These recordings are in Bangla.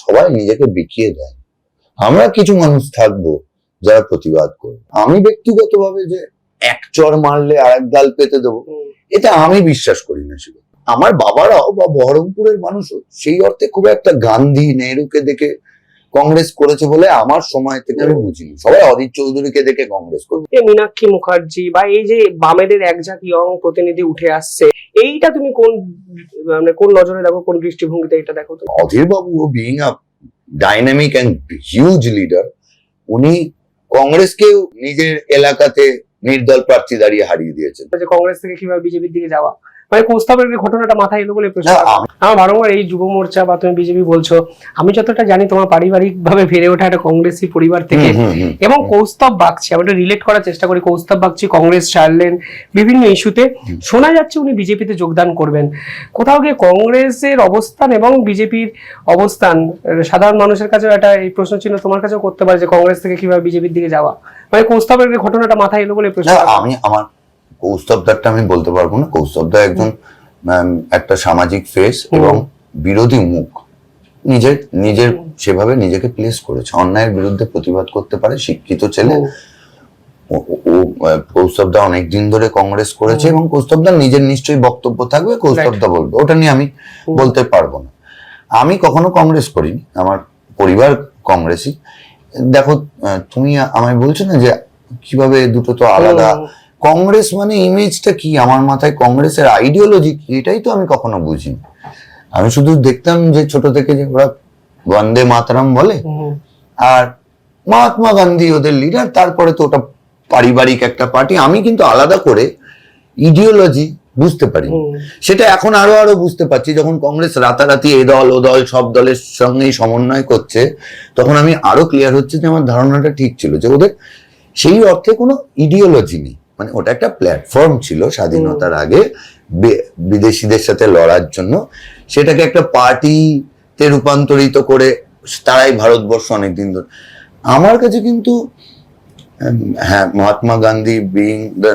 সবাই নিজেকে বিকিয়ে দেন আমরা কিছু মানুষ থাকব যারা প্রতিবাদ করবে। আমি ব্যক্তিগতভাবে যে এক চর মারলে আর এক গাল পেতে দেবো, এটা আমি বিশ্বাস করি না শুধু আমার বাবারাও বা বহরমপুরের মানুষও সেই অর্থে খুব একটা গান্ধী নেহরুকে দেখে কংগ্রেস করেছে বলে আমার সময় থেকে আমি বুঝিনি। সবাই অজিত চৌধুরীকে দেখে কংগ্রেস করে এই মীনাক্ষী মুখার্জি বা এই যে বামেদের একঝাঁক ইয়ং প্রতিনিধি উঠে আসছে এইটা তুমি কোন মানে কোন নজরে দেখো কোন দৃষ্টিভঙ্গিতে এটা দেখো তুমি? Adhir babu being a dynamic and huge leader উনি কংগ্রেসকেও নিজের এলাকাতে নির্দল প্রার্থী দাঁড়িয়ে হারিয়ে দিয়েছেন। কংগ্রেস থেকে কীভাবে বিজেপির দিকে যাওয়া। মানে কোস্তাবের ঘটনাটা মাথায় এলো বলে প্রশ্ন আমার বারংবার এই যুব মোর্চা বা তুমি বিজেপি বলছো আমি যতটা জানি তোমার পারিবারিক ভাবে বেড়ে ওঠা একটা কংগ্রেসি পরিবার থেকে। এবং কৌস্তব বাগচি আমরা রিলেট করার চেষ্টা করি কৌস্তব বাগচি কংগ্রেস ছাড়লেন বিভিন্ন ইস্যুতে। শোনা যাচ্ছে উনি বিজেপিতে যোগদান করবেন। কোথাও গিয়ে কংগ্রেসের অবস্থান এবং বিজেপির অবস্থান সাধারণ মানুষের কাছেও একটা এই প্রশ্ন চিহ্ন তোমার কাছেও করতে পারে যে কংগ্রেস থেকে কীভাবে বিজেপির দিকে যাওয়া। মানে কৌস্তবের ঘটনাটা মাথায় এলো বলে প্রশ্ন আমি আমার কৌস্তবদারটা আমি বলতে পারব না। কৌস্তবদা একজন একটা সামাজিক ফেস এবং বিরোধী মুখ। নিজের নিজের সেভাবে নিজেকে প্লেস করেছে। অন্যায়ের বিরুদ্ধে প্রতিবাদ করতে পারে শিক্ষিত ছেলে। ও- কৌস্তবদা অনেকদিন ধরে কংগ্রেস করেছে এবং কৌস্তবদার নিজের নিশ্চয়ই বক্তব্য থাকবে কৌস্তবদা বলবে। ওটা নিয়ে আমি বলতে পারব না। আমি কখনো কংগ্রেস করিনি। আমার পরিবার কংগ্রেসই। দেখো তুমি আমায় বলছো না যে কীভাবে দুটো তো আলাদা। কংগ্রেস মানে ইমেজটা কি? আমার মাথায় কংগ্রেসের আইডিওলজি কি? এটাই তো আমি কখনো বুঝিনি। আমি শুধু দেখতাম যে ছোট থেকে যে ওরা বন্দে মাতারাম বলে আর মহাত্মা গান্ধী ওদের লিডার তারপরে তো ওটা পারিবারিক একটা পার্টি আমি কিন্তু আলাদা করে ইডিওলজি বুঝতে পারি সেটা এখন আরও আরও বুঝতে পারছি। যখন কংগ্রেস রাতারাতি এ দল ও দল সব দলের সঙ্গেই সমন্বয় করছে তখন আমি আরও ক্লিয়ার হচ্ছে যে আমার ধারণাটা ঠিক ছিল যে ওদের সেই অর্থে কোনো ইডিওলজি নেই। মানে ওটা একটা প্ল্যাটফর্ম ছিল স্বাধীনতার আগে বিদেশিদের সাথে লড়ার জন্য। সেটাকে একটা পার্টিতে রূপান্তরিত করে তারাই ভারতবর্ষ অনেকদিন ধরে। আমার কাছে কিন্তু হ্যাঁ মহাত্মা গান্ধী বিং দ্য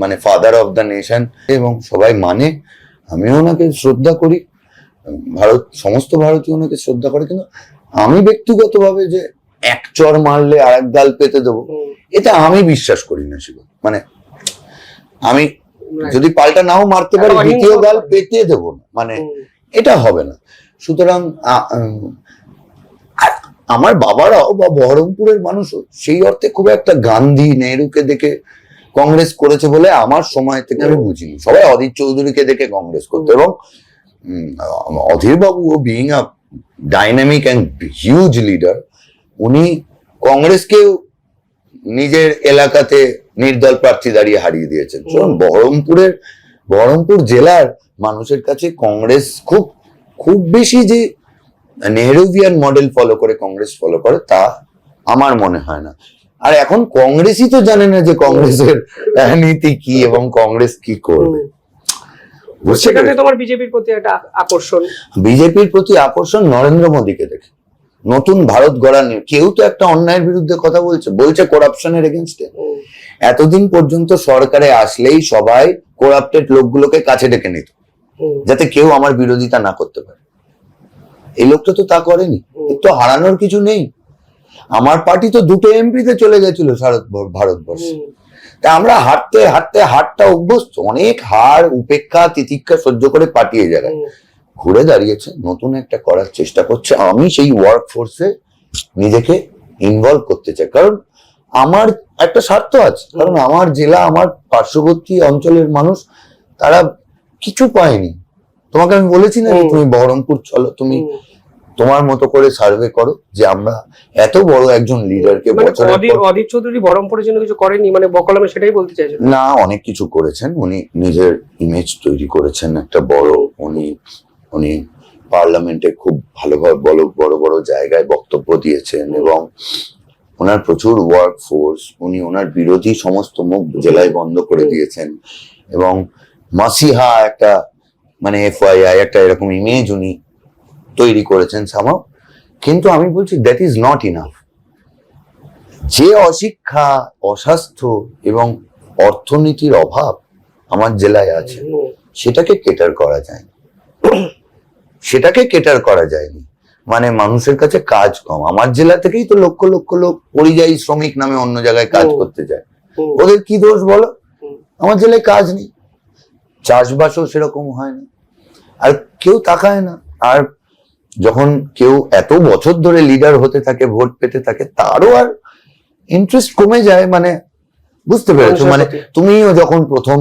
মানে ফাদার অফ দ্য নেশন এবং সবাই মানে আমিও ওনাকে শ্রদ্ধা করি। ভারত সমস্ত ভারতীয় ওনাকে শ্রদ্ধা করে। কিন্তু আমি ব্যক্তিগতভাবে যে এক চর মারলে আর এক গাল পেতে দেবো এটা আমি বিশ্বাস করি না শুধু মানে আমি যদি পাল্টা নাও মারতে পারি দ্বিতীয় গাল পেতে দেবো না। মানে এটা হবে না। সুতরাং আমার বাবারাও বা বহরমপুরের মানুষও সেই অর্থে খুব একটা গান্ধী নেহরুকে দেখে কংগ্রেস করেছে বলে আমার সময় থেকে আমি বুঝিনি। সবাই অধীর চৌধুরীকে দেখে কংগ্রেস করতো এবং Adhir babu being a dynamic and huge leader উনি কংগ্রেসকেও নিজের এলাকাতে নির্দল প্রার্থী দাঁড়িয়ে হারিয়ে দিয়েছেন। সুতরাং বহরমপুরের বহরমপুর জেলার মানুষের কাছে কংগ্রেস খুব খুব বেশি যে নেহরুভিয়ান মডেল ফলো করে কংগ্রেস ফলো করে তা আমার মনে হয় না। আর এখন কংগ্রেসই তো জানে না যে কংগ্রেসের নীতি কি এবং কংগ্রেস কি করবে। সেখানে তোমার বিজেপির প্রতি একটা আকর্ষণ। বিজেপির প্রতি আকর্ষণ নরেন্দ্র মোদীকে দেখে। নতুন ভারত গড়া নিয়ে কেউ তো একটা অন্যায়ের বিরুদ্ধে কথা বলছে বলছে করাপশনের এগেনস্টে এতদিন পর্যন্ত সরকারে আসলেই সবাই করাপ্টেড লোকগুলোকে কাছে ডেকে নিত যাতে কেউ আমার বিরোধিতা না করতে পারে। এই লোকটা তো তা করেনি তো হারানোর কিছু নেই। আমার পার্টি তো দুটো এমপিতে চলে গেছিল ভারত ভারতবর্ষে। তা আমরা হাঁটতে হাঁটতে হাটটা অভ্যস্ত অনেক হার উপেক্ষা তিতিক্ষা সহ্য করে পাঠিয়ে হুম। ঘুরে দাঁড়িয়েছে নতুন একটা করার চেষ্টা করছে। আমি সেই ওয়ার্ক ফোর্সে নিজেকে ইনভলভ করতে চাই। কারণ আমার একটা স্বার্থ আছে। কারণ আমার জেলা আমার পার্শ্ববর্তী অঞ্চলের মানুষ তারা কিছু পায়নি। তোমাকে আমি বলেছি না যে তুমি বহরমপুর চলো তুমি তোমার মতো করে সার্ভে করো যে আমরা এত বড় একজন লিডারকে মানে বছরের চৌধুরী বহরমপুরের জন্য কিছু করেনি? মানে বকলমে সেটাই বলতে চাইছো? না অনেক কিছু করেছেন। উনি নিজের ইমেজ তৈরি করেছেন। একটা বড় উনি উনি পার্লামেন্টে খুব ভালোভাবে বড় বড় বড় জায়গায় বক্তব্য দিয়েছেন এবং ওনার প্রচুর ওয়ার্ক ফোর্স উনি ওনার বিরোধী সমস্ত মুখ জেলায় বন্ধ করে দিয়েছেন এবং মাসিহা একটা মানে এফআইআই একটা এরকম ইমেজ উনি তৈরি করেছেন সামাও কিন্তু আমি বলছি দ্যাট ইজ নট ইনাফ যে অশিক্ষা, অস্বাস্থ্য এবং অর্থনীতির অভাব আমার জেলায় আছে, সেটাকে কেটার করা যায় সেটাকে কেটার করা যায়নি। মানে মানুষের কাছে কাজ কম। আমার জেলা থেকেই তো লক্ষ লক্ষ লোক পরিযায়ী শ্রমিক নামে অন্য জায়গায় কাজ করতে যায়। ওদের কি দোষ বলো? আমার জেলায় কাজ নেই। চাষবাসও সেরকম হয় না। আর কেউ তাকায় না। আর যখন কেউ এত বছর ধরে লিডার হতে থাকে ভোট পেতে থাকে তারও আর ইন্টারেস্ট কমে যায়। মানে বুঝতে পেরেছ মানে। তুমিও যখন প্রথম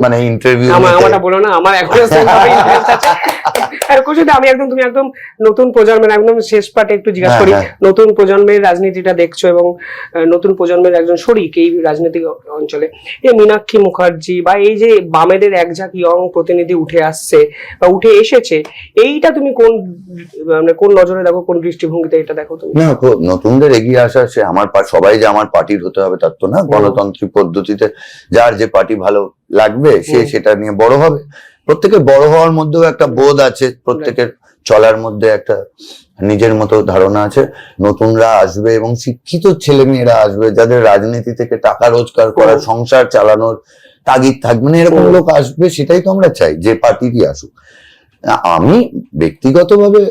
মানে ইন্টারভিউ আমার আমারটা বলো না আমার এখনও আছে। আমি একদম তুমি একদম নতুন প্রজন্মের একদম শেষ একটু জিজ্ঞাসা হ্যাঁ, করি হ্যাঁ। নতুন প্রজন্মের রাজনীতিটা দেখছ এবং নতুন প্রজন্মের একজন শরিক এই রাজনৈতিক অঞ্চলে এই মীনাক্ষী মুখার্জি বা এই যে বামেদের একঝাঁক ইয়ং প্রতিনিধি উঠে আসছে বা উঠে এসেছে এইটা তুমি কোন মানে কোন নজরে দেখো কোন দৃষ্টিভঙ্গিতে এটা দেখো তুমি না নতুনদের এগিয়ে আসা সে আমার সবাই যে আমার পার্টির হতে হবে তার তো না গণতান্ত্রিক পদ্ধতিতে যার যে পার্টি ভালো লাগবে সে সেটা নিয়ে বড় হবে। প্রত্যেকের বড় হওয়ার মধ্যেও একটা বোধ আছে প্রত্যেকের চলার মধ্যে একটা নিজের মতো ধারণা আছে। নতুনরা আসবে এবং শিক্ষিত ছেলে মেয়েরা আসবে যাদের রাজনীতি থেকে টাকা রোজগার করা হুম। সংসার চালানোর তাগিদ থাকবে না এরকম লোক আসবে সেটাই তো আমরা চাই যে পার্টিরই আসুক। আমি ব্যক্তিগতভাবে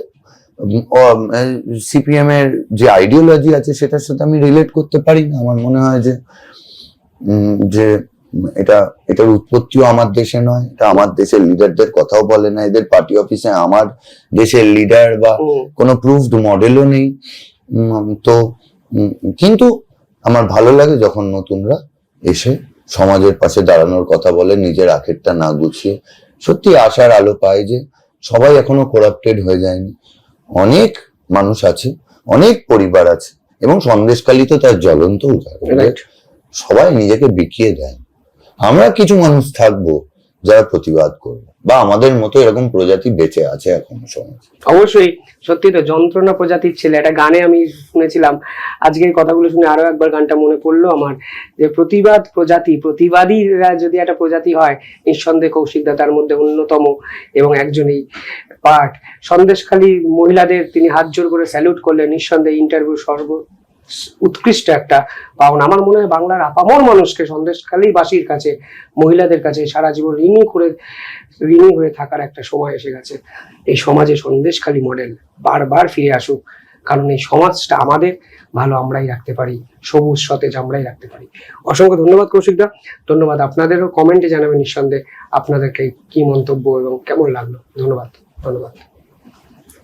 সিপিএম এর যে আইডিওলজি আছে সেটার সাথে আমি রিলেট করতে পারি না। আমার মনে হয় যে যে এটা এটার উৎপত্তিও আমার দেশে নয় এটা আমার দেশের লিডারদের কথাও বলে না এদের পার্টি অফিসে আমার দেশের লিডার বা কোনো প্রুভড মডেলও নেই। তো কিন্তু আমার ভালো লাগে যখন নতুনরা এসে সমাজের পাশে দাঁড়ানোর কথা বলে নিজের আখেরটা না গুছিয়ে। সত্যি আশার আলো পায় যে সবাই এখনও করাপ্টেড হয়ে যায়নি। অনেক মানুষ আছে অনেক পরিবার আছে এবং সন্দেশকালী তো তার জ্বলন্ত উদাহরণ. সবাই নিজেকে বিকিয়ে দেয়। আমরা কিছু মানুষ থাকব যারা প্রতিবাদ করবে। বা আমাদের মতো এরকম প্রজাতি বেঁচে আছে এখন সমাজে। অবশ্যই, সত্যি তো, যন্ত্রণা প্রজাতির ছেলে। একটা গানে আমি শুনেছিলাম আজকের কথাগুলো শুনে আরও একবার গানটা মনে পড়ল আমার, যে প্রতিবাদ প্রজাতি, প্রতিবাদীরা যদি একটা প্রজাতি হয়, নিঃসন্দেহে কৌশিকদা তার মধ্যে অন্যতম এবং একজনই পার্ট। সন্দেশখালী মহিলাদের তিনি হাত জোর করে স্যালুট করলেন, নিঃসন্দেহে ইন্টারভিউ সর্ব উৎকৃষ্ট একটা পাওনা। আমার মনে হয় বাংলার আপামর মানুষকে সন্দেশখালী বাসীর কাছে, মহিলাদের কাছে সারা জীবন ঋণী করে, ঋণী হয়ে থাকার একটা সময় এসে গেছে। এই সমাজে সন্দেশখালী মডেল বারবার ফিরে আসুক, কারণ এই সমাজটা আমাদের ভালো আমরাই রাখতে পারি, সবুজ সতেজ আমরাই রাখতে পারি। অসংখ্য ধন্যবাদ কৌশিকদা ধন্যবাদ আপনাদেরও। কমেন্টে জানাবেন নিঃসন্দেহে আপনাদেরকে কি মন্তব্য এবং কেমন লাগল। ধন্যবাদ ধন্যবাদ।